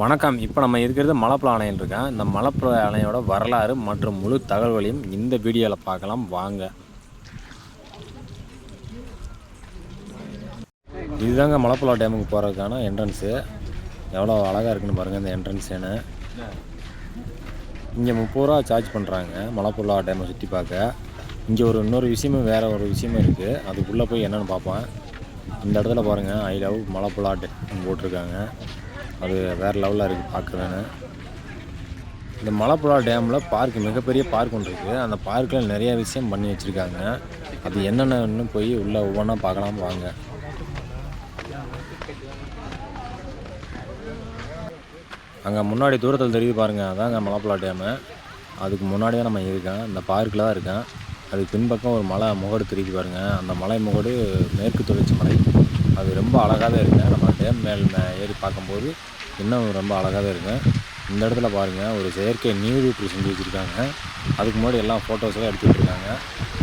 வணக்கம். இப்போ நம்ம இருக்கிறது மலப்புழ அணையில் இருக்கேன். இந்த மலப்புழ அணையோட வரலாறு மற்றும் முழு தகவல்களையும் இந்த வீடியோவில் பார்க்கலாம். வாங்க. இதுதாங்க மலப்புழா டேமுக்கு போகிறதுக்கான என்ட்ரன்ஸு எவ்வளோ அழகாக இருக்குன்னு பாருங்கள் இந்த என்ட்ரன்ஸுன்னு இங்கே முப்பது ரூபா சார்ஜ் பண்ணுறாங்க மலப்புழா டேமை சுற்றி பார்க்க. இங்கே ஒரு இன்னொரு விஷயமும் வேறு ஒரு விஷயமும் இருக்குது அதுக்குள்ளே போய் என்னென்னு பார்ப்பேன் இந்த இடத்துல பாருங்கள் ஐ லவ் மலப்புழா டேம் போட்டிருக்காங்க. அது வேறு லெவலாக இருக்குது பார்க்குறேன்னு இந்த மலப்புழா டேமில் பார்க் மிகப்பெரிய பார்க் ஒன்று இருக்குது அந்த பார்க்கில் நிறைய விஷயம் பண்ணி வச்சுருக்காங்க. அது என்னென்னு போய் உள்ளே ஒவ்வொன்றா பார்க்கலாம் வாங்க. அங்கே முன்னாடி தூரத்தில் தெரியுது பாருங்கள் அதாங்க மலப்புழா டேமு. அதுக்கு முன்னாடி தான் நம்ம இருக்கேன். இந்த பார்க்கில் தான் இருக்கேன். அதுக்கு பின்பக்கம் ஒரு மலை முகடு தெரியுது பாருங்கள் அந்த மலை முகடு மேற்கு தொடர்ச்சி மலை. அது ரொம்ப அழகாகவே இருக்குங்க நம்ம டேம் மேல் ஏறி பார்க்கும்போது இன்னும் ரொம்ப அழகாகவே இருக்கும். இந்த இடத்துல பாருங்கள் ஒரு செயற்கை நீரூற்று செஞ்சு வச்சுருக்காங்க. அதுக்கு முன்னாடி எல்லாம் ஃபோட்டோஸ்லாம் எடுத்துகிட்டு இருக்காங்க.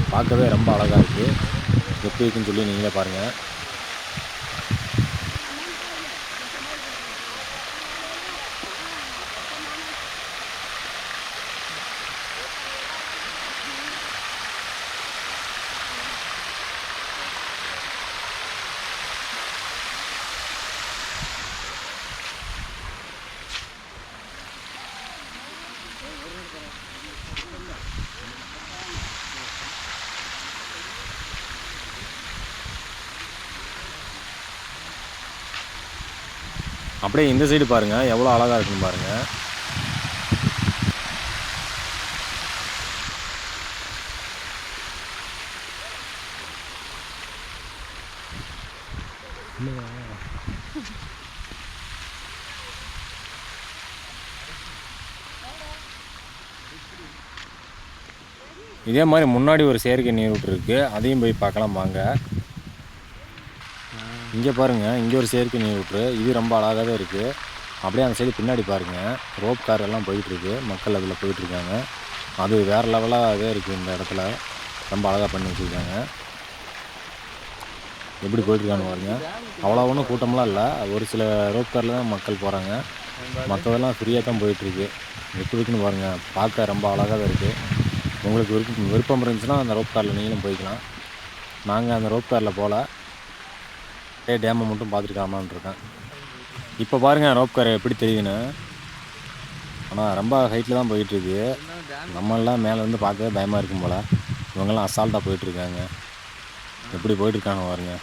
பார்க்கவே ரொம்ப அழகாக இருக்குது எப்படி இருக்குன்னு சொல்லி நீங்களே பாருங்கள் அப்படியே இந்த சைடு பாருங்கள் எவ்வளோ அழகாக இருக்குன்னு பாருங்கள் இதே மாதிரி முன்னாடி ஒரு செயற்கை நீரூற்று இருக்குது அதையும் போய் பார்க்கலாம் வாங்க. இங்கே பாருங்கள் இங்கே ஒரு செயற்கை நீரூற்று இது ரொம்ப அழகாகவே இருக்குது அப்படியே அந்த சைடு பின்னாடி பாருங்கள் ரோப் கார் எல்லாம் போயிட்டுருக்கு மக்கள் அதில் போயிட்டுருக்காங்க அது வேறு லெவலாகவே இருக்குது இந்த இடத்துல. ரொம்ப அழகாக பண்ணி வச்சுருக்காங்க. எப்படி போயிட்டுருக்கான்னு பாருங்க. அவ்வளோ ஒன்றும் கூட்டம்லாம் இல்லை. ஒரு சில ரோப் காரில் தான் மக்கள் போகிறாங்க மற்றதெல்லாம் ஃப்ரீயாக தான் போயிட்டுருக்கு எப்படி இருக்குன்னு பாருங்கள் பார்க்க ரொம்ப அழகாகவே இருக்குது உங்களுக்கு விருப்பம் விருப்பம் இருந்துச்சுன்னா அந்த ரோப் காரில் நீங்களும் போய்க்கலாம். நாங்கள் அந்த ரோப் காரில் போகல. அப்படியே டேமை மட்டும் பார்த்துருக்காமான்னு இருக்கேன் இப்போ பாருங்கள் ரோப் கார் எப்படி தெரியுதுன்னு. ஆனால் ரொம்ப ஹைட்டில் தான் போயிட்டுருக்கு. நம்மளாம் மேலே இருந்து பார்க்கவே பயமாக இருக்கும் போல். இவங்கெல்லாம் அசால்ட்டாக போயிட்டுருக்காங்க. எப்படி போயிட்டுருக்காங்க பாருங்க.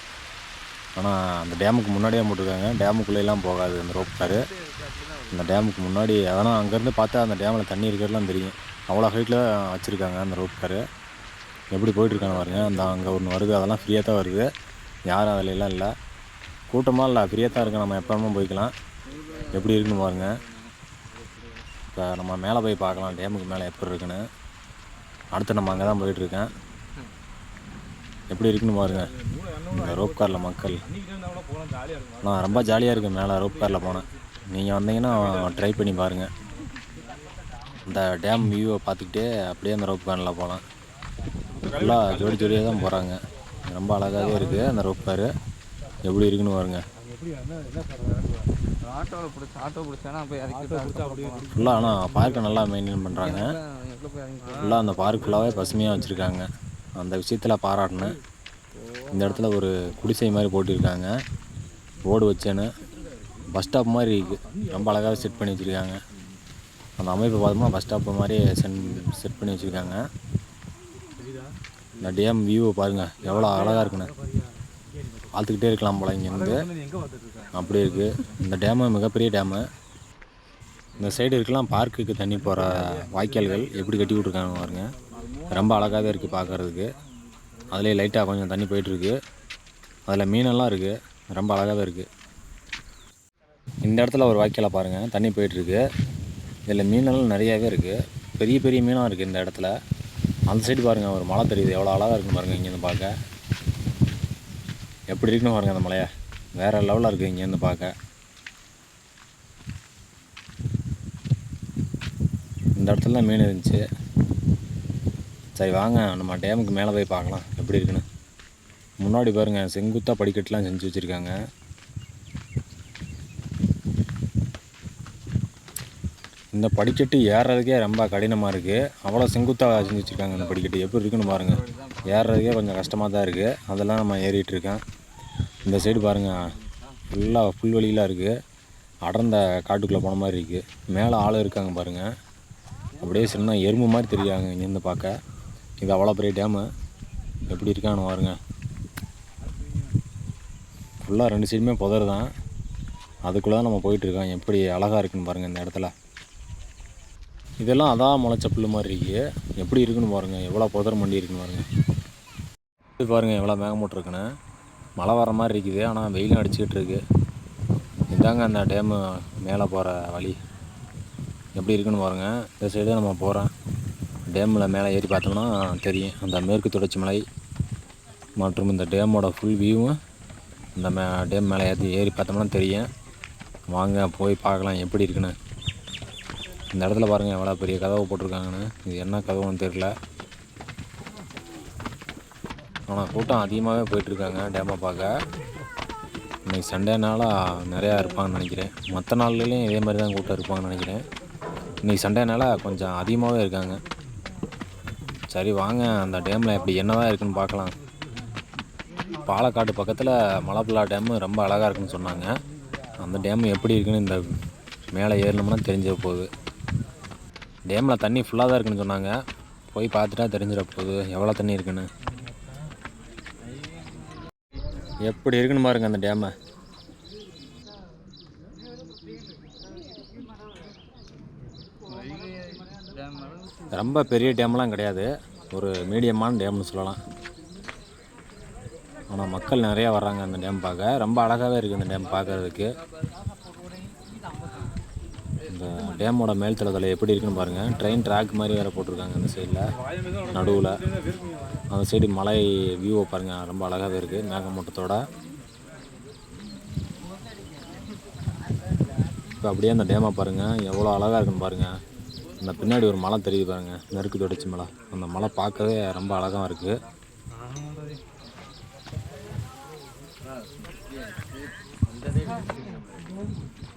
ஆனால் அந்த டேமுக்கு முன்னாடியே போட்டிருக்காங்க. டேமுக்குள்ளேலாம் போகாது அந்த ரோப் காரு. அந்த டேமுக்கு முன்னாடி அதனால் அங்கேருந்து பார்த்தா அந்த டேமில் தண்ணி இருக்கிறதுலாம் தெரியும். அவ்வளோ ஹைட்டில் வச்சுருக்காங்க அந்த ரோப் காரு. எப்படி போயிட்டுருக்காங்க பாருங்க. அந்த அங்கே ஒன்று வருது அதெல்லாம் ஃப்ரீயாக தான் வருது. யாரும் அதில் எல்லாம் இல்லை. கூட்டமாக இல்லை ஃப்ரீயாக தான் இருக்குது நம்ம எப்போவுமே போய்க்கலாம். எப்படி இருக்குன்னு பாருங்கள் இப்போ நம்ம மேலே போய் பார்க்கலாம். டேமுக்கு மேலே எப்படி இருக்குன்னு. அடுத்து நம்ம அங்கே தான் போயிட்டுருக்கேன் எப்படி இருக்குன்னு பாருங்கள் இந்த ரோப் காரில் மக்கள். நான் ரொம்ப ஜாலியாக இருக்குது மேலே ரோப் காரில் போனேன் நீங்கள் வந்தீங்கன்னா ட்ரை பண்ணி பாருங்கள் இந்த டேம் வியூவை பார்த்துக்கிட்டே அப்படியே அந்த ரோப் காரில் போகலாம் ஃபுல்லாக ஜோடி ஜோடியாக தான் போகிறாங்க ரொம்ப அழகாகவே இருக்குது அந்த ரோப் காரு எப்படி இருக்குன்னு பாருங்க. ஆட்டோவில் பிடிச்சி ஆட்டோ போய் ஃபுல்லாக ஆனால் பார்க்கை நல்லா மெயின்டைன் பண்ணுறாங்க ஃபுல்லாக அந்த பார்க் ஃபுல்லாகவே பசுமையாக வச்சுருக்காங்க. அந்த விஷயத்தில் பாராட்டினேன் இந்த இடத்துல ஒரு குடிசை மாதிரி போட்டிருக்காங்க. ஓடு வச்சேன்னு பஸ் ஸ்டாப் மாதிரி இருக்குது ரொம்ப அழகாக செட் பண்ணி வச்சுருக்காங்க. அந்த அமைப்பு பார்த்தோம்னா பஸ் ஸ்டாப் மாதிரி சென் செட் பண்ணி வச்சுருக்காங்க. இந்த டேம் வியூவை பாருங்கள் எவ்வளோ அழகாக இருக்குண்ணே பார்த்துக்கிட்டே இருக்கலாம் போல் இங்கேருந்து அப்படி இருக்குது இந்த டேமு மிகப்பெரிய டேமு இந்த சைடு இருக்கலாம் பார்க்குக்கு தண்ணி போகிற வாய்க்கால்கள் எப்படி கட்டி விட்ருக்காங்க பாருங்க. ரொம்ப அழகாகவே இருக்குது பார்க்குறதுக்கு அதுலேயே லைட்டாக கொஞ்சம் தண்ணி போயிட்டுருக்கு. அதில் மீனெல்லாம் இருக்குது ரொம்ப அழகாகவே இருக்குது இந்த இடத்துல ஒரு வாய்க்காலை பாருங்கள் தண்ணி போயிட்டுருக்கு. இதில் மீனெல்லாம் நிறையாவே இருக்குது பெரிய பெரிய மீனாக இருக்குது இந்த இடத்துல. அந்த சைடு பாருங்கள் ஒரு மழை தெரியுது. எவ்வளோ அழகாக இருக்குன்னு பாருங்கள் இங்கேருந்து பார்க்க. எப்படி இருக்குன்னு பாருங்கள் அந்த மலையை. வேறு லெவலில் இருக்குது இங்கேருந்து பார்க்க. இந்த இடத்துல தான் மீன் இருந்துச்சு. சரி வாங்க. நம்ம டேமுக்கு மேலே போய் பார்க்கலாம் எப்படி இருக்குன்னு. முன்னாடி பாருங்கள் செங்குத்தாக படிக்கட்டுலாம் செஞ்சு வச்சுருக்காங்க. இந்த படிக்கட்டு ஏறுறதுக்கே ரொம்ப கடினமாக இருக்குது அவ்வளோ செங்குத்தாக செஞ்சு வச்சுருக்காங்க இந்த படிக்கட்டு. எப்படி இருக்குன்னு பாருங்கள் ஏறுறதுக்கே கொஞ்சம் கஷ்டமாக தான் இருக்குது அதெல்லாம் நம்ம ஏறிட்டு இருக்கேன் இந்த சைடு பாருங்கள் ஃபுல்லாக புல்வெளியெலாம் இருக்குது அடர்ந்த காட்டுக்குள்ளே போன மாதிரி இருக்குது மேலே ஆள் இருக்காங்க பாருங்கள் அப்படியே சின்ன எறும்பு மாதிரி தெரியாங்க இங்கேருந்து பார்க்க. இது அவ்வளோ பெரிய டேமு எப்படி இருக்கான்னு பாருங்க. ஃபுல்லாக ரெண்டு சைடுமே புதர் தான். அதுக்குள்ளே தான் நம்ம போயிட்டுருக்கோம் எப்படி அழகாக இருக்குன்னு பாருங்கள் இந்த இடத்துல. இதெல்லாம் அதான் முளைச்ச புல் மாதிரி இருக்கு. எப்படி இருக்குன்னு பாருங்கள் எவ்வளோ புதர் மண்டி இருக்குன்னு பாருங்கள் இது பாருங்கள் எவ்வளோ மேகமூட்டிருக்குன்னு மழை வர மாதிரி இருக்குது ஆனால் வெயிலும் அடிச்சுக்கிட்டு இருக்கு இதாங்க அந்த டேமு மேலே போகிற வழி. எப்படி இருக்குன்னு பாருங்கள் இந்த சைடு நம்ம போகிறோம். டேமில் மேலே ஏறி பார்த்தோம்னா தெரியும். அந்த மேற்கு தொடர்ச்சி மலை மற்றும் இந்த டேமோட ஃபுல் வியூவும் இந்த மே டேம் மேலே ஏற்றி ஏறி பார்த்தோம்னா தெரியும். வாங்க போய் பார்க்கலாம் எப்படி இருக்குன்னு. இந்த இடத்துல பாருங்கள் எவ்வளோ பெரிய கதவு போட்டிருக்காங்கன்னு. இது என்ன கதவுன்னு தெரில ஆனால் கூட்டம் அதிகமாகவே போயிட்டுருக்காங்க டேமை பார்க்க. இன்னைக்கு சண்டேனால நிறையா இருப்பாங்கன்னு நினைக்கிறேன். மற்ற நாள்லேயும் இதே மாதிரி தான் கூட்டம் இருப்பாங்கன்னு நினைக்கிறேன். இன்றைக்கி சண்டேனால கொஞ்சம் அதிகமாகவே இருக்காங்க. சரி வாங்க அந்த டேமில் எப்படி என்னதான் இருக்குன்னு பார்க்கலாம். பாலக்காடு பக்கத்தில் மலப்புலா டேமு ரொம்ப அழகாக இருக்குன்னு சொன்னாங்க. அந்த டேமு எப்படி இருக்குன்னு இந்த மேலே ஏறினோம்னா தெரிஞ்சிட போகுது டேமில் தண்ணி ஃபுல்லாக தான் இருக்குன்னு சொன்னாங்க. போய் பார்த்துட்டா தெரிஞ்சிட போகுது எவ்வளோ தண்ணி இருக்குன்னு. எப்படி இருக்குன்னு பாருங்க அந்த டேமை. ரொம்ப பெரிய டேம்லாம் கிடையாது. ஒரு மீடியமான டேம்னு சொல்லலாம். ஆனால் மக்கள் நிறையா வர்றாங்க அந்த டேம் பார்க்க. ரொம்ப அழகாகவே இருக்குது இந்த டேம் பார்க்கறதுக்கு. இந்த டேமோட மேல் தளத்தில் எப்படி இருக்குன்னு பாருங்கள் ட்ரெயின் ட்ராக் மாதிரி வேறு போட்டிருக்காங்க அந்த சைடில் நடுவில். அந்த சைடு மலை வியூவை பாருங்கள் ரொம்ப அழகாகவே இருக்குது மேகமூட்டத்தோட இப்போ அப்படியே அந்த டேமை பாருங்கள் எவ்வளோ அழகாக இருக்குன்னு பாருங்கள் இந்த பின்னாடி ஒரு மலை தெரியுது பாருங்கள் நெருக்கு தொடச்சி மலை. அந்த மலை பார்க்கவே ரொம்ப அழகாக இருக்குது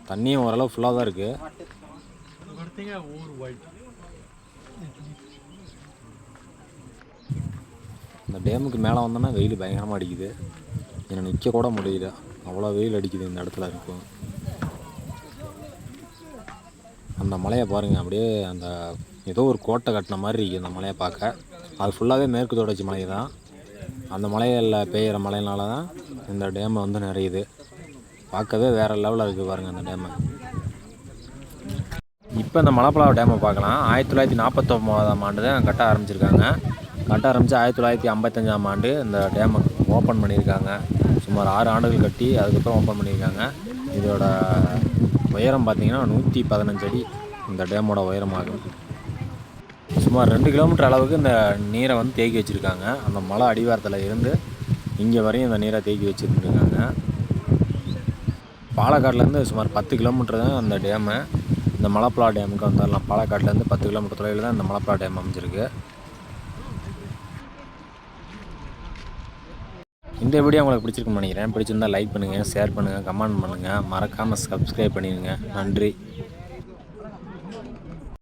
தண்ணியும் ஓரளவு ஃபுல்லாக தான் இருக்குது இந்த டேமுக்கு மேலே வந்தோன்னா வெயில் பயங்கரமாக அடிக்குது. என்னை நிற்க கூட முடியல. அவ்வளோ வெயில் அடிக்குது இந்த இடத்துல இருக்கும் அந்த மலையை பாருங்கள் அப்படியே அந்த ஏதோ ஒரு கோட்டை கட்டின மாதிரி இருக்குது அந்த மலையை பார்க்க. அது ஃபுல்லாகவே மேற்கு தொடர்ச்சி மலை தான். அந்த மலைகளில் பெய்கிற மலையினால தான் இந்த டேமை வந்து நிறையுது. பார்க்கவே வேறு லெவலில் இருக்குது பாருங்கள் அந்த டேமை. இப்போ இந்த மலப்பலாவ டேமை பார்க்கலாம். ஆயிரத்தி தொள்ளாயிரத்தி நாற்பத்தொம்போதாம் ஆண்டு தான் கட்ட ஆரம்பிச்சிருக்காங்க. கட்ட ஆரம்பித்து ஆயிரத்தி தொள்ளாயிரத்தி ஐம்பத்தஞ்சாம் ஆண்டு இந்த டேமை ஓப்பன் பண்ணியிருக்காங்க. சுமார் ஆறு ஆண்டுகள் கட்டி அதுக்கப்புறம் ஓப்பன் பண்ணியிருக்காங்க. இதோட உயரம் பார்த்தீங்கன்னா நூற்றி பதினஞ்சு அடி இந்த டேமோட உயரமாகும். சுமார் ரெண்டு கிலோமீட்டர் அளவுக்கு இந்த நீரை வந்து தேக்கி வச்சுருக்காங்க. அந்த மலை அடிவாரத்தில் இருந்து இங்கே வரையும் இந்த நீரை தேக்கி வச்சுருந்துருக்காங்க. பாலக்காட்லேருந்து சுமார் பத்து கிலோமீட்டர் தான் அந்த டேமு. இந்த மலப்பலா டேமுக்கு வந்துடலாம் பாலக்காட்லேருந்து பத்து கிலோமீட்டர் தொலைவில் தான் இந்த மலப்பலா டேம் அமைஞ்சிருக்கு. இந்த வீடியோ உங்களுக்கு பிடிச்சிருக்குன்னு நினைக்கிறேன். பிடிச்சிருந்தால் லைக் பண்ணுங்கள் ஷேர் பண்ணுங்கள் கமெண்ட் பண்ணுங்கள் மறக்காமல் சப்ஸ்கிரைப் பண்ணிடுங்க. நன்றி.